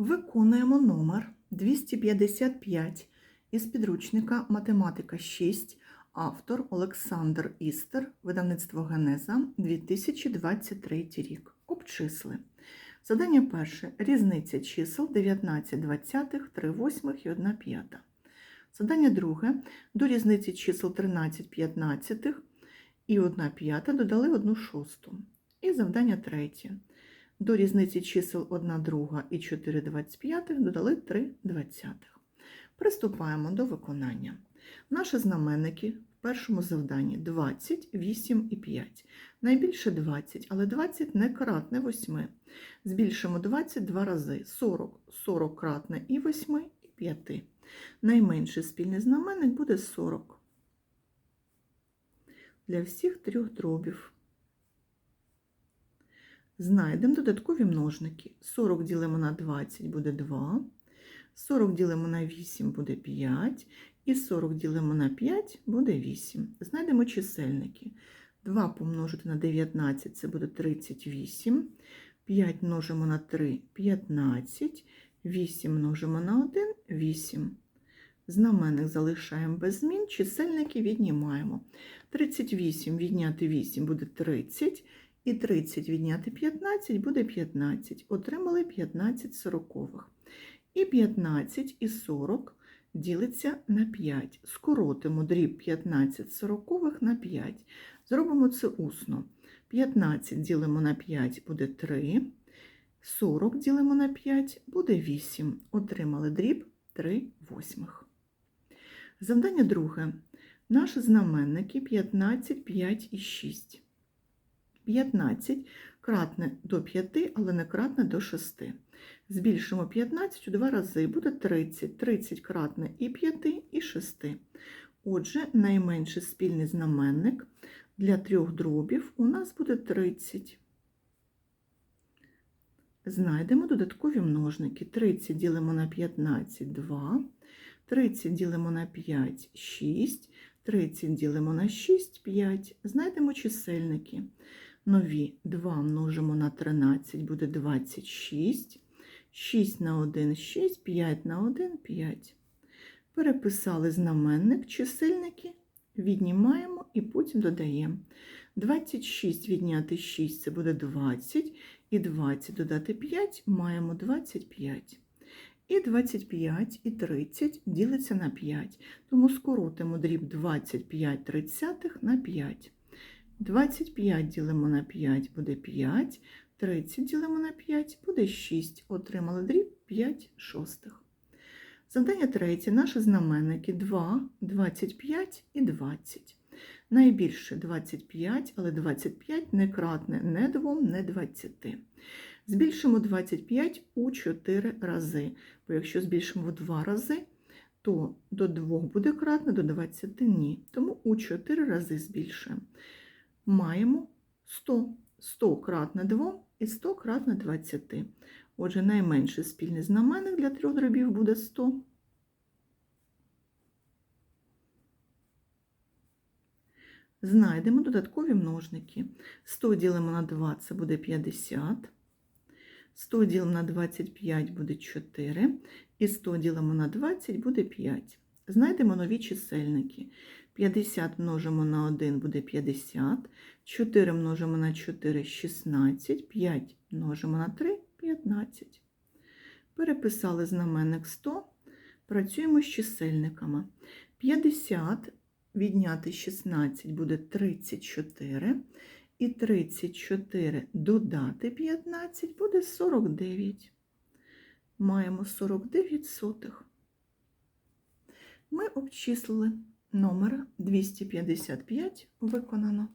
Виконуємо номер 255 із підручника Математика 6, автор Олександр Істер, видавництво Генеза, 2023 рік. Обчисли. Задання перше. Різниця чисел 19 двадцятих, 3 восьмих і 1 п'ята. Задання друге. До різниці чисел 13 п'ятнадцятих і 1 п'ята додали 1 шосту. І завдання третє. До різниці чисел 1 друга і 4 25 додали 3 двадцятих. Приступаємо до виконання. Наші знаменники в першому завданні 20, 8 і 5. Найбільше 20, але 20 не кратне 8. Збільшимо 20 два рази. 40, 40 кратне і 8, і 5. Найменший спільний знаменник буде 40. Для всіх трьох дробів. Знайдемо додаткові множники. 40 ділимо на 20 буде 2, 40 ділимо на 8 буде 5, і 40 ділимо на 5 буде 8. Знайдемо чисельники. 2 помножити на 19 це буде 38, 5 множимо на 3 15, 8 множимо на 1 8. Знаменник залишаємо без змін, чисельники віднімаємо. 38 відняти 8 буде 30, і 30 відняти 15 буде 15. Отримали 15 сорокових. І 15 і 40 ділиться на 5. Скоротимо дріб 15 сорокових на 5. Зробимо це усно. 15 ділимо на 5 буде 3. 40 ділимо на 5 буде 8. Отримали дріб 3 восьмих. Завдання друге. Наші знаменники 15, 5 і 6. 15 кратне до 5, але не кратне до 6. Збільшимо 15 у два рази, буде 30. 30 кратне і 5, і 6. Отже, найменший спільний знаменник для трьох дробів у нас буде 30. Знайдемо додаткові множники. 30 ділимо на 15 2, 30 ділимо на 5 6, 30 ділимо на 6 5. Знайдемо чисельники. Нові 2 множимо на 13 буде 26, 6 на 1 6, 5 на 1 5. Переписали знаменник, чисельники, віднімаємо і потім додаємо. 26 відняти 6 це буде 20, і 20 додати 5 маємо 25. І 25 і 30 ділиться на 5, тому скоротимо дріб 25 тридцятих на 5. 25 ділимо на 5 буде 5, 30 ділимо на 5 буде 6. Отримали дріб 5 шостих. Завдання третє. Наші знаменники 2, 25 і 20. Найбільше 25, але 25 не кратне не 2, не 20. Збільшимо 25 у 4 рази. Бо якщо збільшимо в 2 рази, то до 2 буде кратне, до 20 ні. Тому у 4 рази збільшуємо маємо 100. 100 кратне 2 і 100 кратне 20. Отже, найменший спільний знаменник для трьох дробів буде 100. Знайдемо додаткові множники. 100 ділимо на 2 це буде 50. 100 ділимо на 25 буде 4. І 100 ділимо на 20 буде 5. Знайдемо нові чисельники. 50 множимо на 1 буде 50, 4 множимо на 4 16, 5 множимо на 3 15. Переписали знаменник 100, працюємо з чисельниками. 50 відняти 16 буде 34, і 34 додати 15 буде 49. Маємо 49 сотих. Ми обчислили номер 255 виконано.